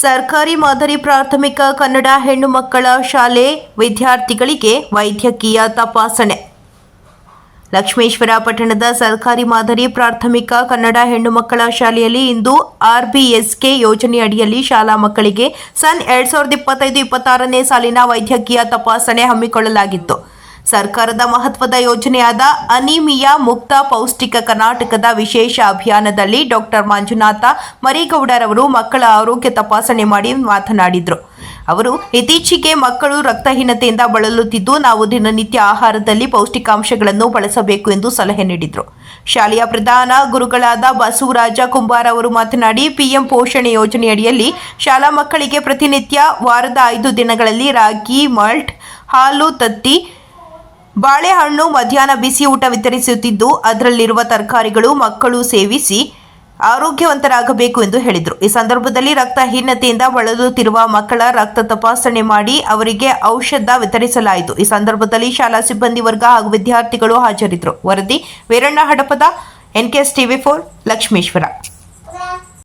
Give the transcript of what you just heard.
ಸರ್ಕಾರಿ ಮಾದರಿ ಪ್ರಾಥಮಿಕ ಕನ್ನಡ ಹೆಣ್ಣು ಮಕ್ಕಳ ಶಾಲೆ ವಿದ್ಯಾರ್ಥಿಗಳಿಗೆ ವೈದ್ಯಕೀಯ ತಪಾಸಣೆ. ಲಕ್ಷ್ಮೇಶ್ವರ ಪಟ್ಟಣದ ಸರ್ಕಾರಿ ಮಾದರಿ ಪ್ರಾಥಮಿಕ ಕನ್ನಡ ಹೆಣ್ಣು ಮಕ್ಕಳ ಶಾಲೆಯಲ್ಲಿ ಇಂದು ಆರ್ಬಿಎಸ್ಕೆ ಯೋಜನೆ ಅಡಿಯಲ್ಲಿ ಶಾಲಾ ಮಕ್ಕಳಿಗೆ ಸನ್ ಎರಡ್ ಸಾವಿರದ ಇಪ್ಪತ್ತೈದು, ಇಪ್ಪತ್ತಾರನೇ ಸಾಲಿನ ವೈದ್ಯಕೀಯ ತಪಾಸಣೆ ಹಮ್ಮಿಕೊಳ್ಳಲಾಗಿತ್ತು. ಸರ್ಕಾರದ ಮಹತ್ವದ ಯೋಜನೆಯಾದ ಅನಿಮಿಯಾ ಮುಕ್ತ ಪೌಷ್ಟಿಕ ಕರ್ನಾಟಕದ ವಿಶೇಷ ಅಭಿಯಾನದಲ್ಲಿ ಡಾಕ್ಟರ್ ಮಂಜುನಾಥ ಮರಿಗೌಡರವರು ಮಕ್ಕಳ ಆರೋಗ್ಯ ತಪಾಸಣೆ ಮಾಡಿ ಮಾತನಾಡಿದರು. ಅವರು, ಇತ್ತೀಚೆಗೆ ಮಕ್ಕಳು ರಕ್ತಹೀನತೆಯಿಂದ ಬಳಲುತ್ತಿದ್ದು ನಾವು ದಿನನಿತ್ಯ ಆಹಾರದಲ್ಲಿ ಪೌಷ್ಟಿಕಾಂಶಗಳನ್ನು ಬಳಸಬೇಕು ಎಂದು ಸಲಹೆ ನೀಡಿದರು. ಶಾಲೆಯ ಪ್ರಧಾನ ಗುರುಗಳಾದ ಬಸವರಾಜ ಕುಂಬಾರ ಅವರು ಮಾತನಾಡಿ, ಪಿಎಂ ಪೋಷಣೆ ಯೋಜನೆಯಡಿಯಲ್ಲಿ ಶಾಲಾ ಮಕ್ಕಳಿಗೆ ಪ್ರತಿನಿತ್ಯ ವಾರದ ಐದು ದಿನಗಳಲ್ಲಿ ರಾಗಿ, ಮಾಲ್ಟ್, ಹಾಲು, ತತ್ತಿ ಬಾಳೆಹಣ್ಣು ಮಧ್ಯಾಹ್ನ ಬಿಸಿ ಊಟ ವಿತರಿಸುತ್ತಿದ್ದು, ಅದರಲ್ಲಿರುವ ತರಕಾರಿಗಳು ಮಕ್ಕಳು ಸೇವಿಸಿ ಆರೋಗ್ಯವಂತರಾಗಬೇಕು ಎಂದು ಹೇಳಿದರು. ಈ ಸಂದರ್ಭದಲ್ಲಿ ರಕ್ತಹೀನತೆಯಿಂದ ಬಳಲುತ್ತಿರುವ ಮಕ್ಕಳ ರಕ್ತ ತಪಾಸಣೆ ಮಾಡಿ ಅವರಿಗೆ ಔಷಧ ವಿತರಿಸಲಾಯಿತು. ಈ ಸಂದರ್ಭದಲ್ಲಿ ಶಾಲಾ ಸಿಬ್ಬಂದಿ ವರ್ಗ ಹಾಗೂ ವಿದ್ಯಾರ್ಥಿಗಳು ಹಾಜರಿದ್ದರು. ವರದಿ Veeranna Hadapada NKS TV four, Lakshmeshwar.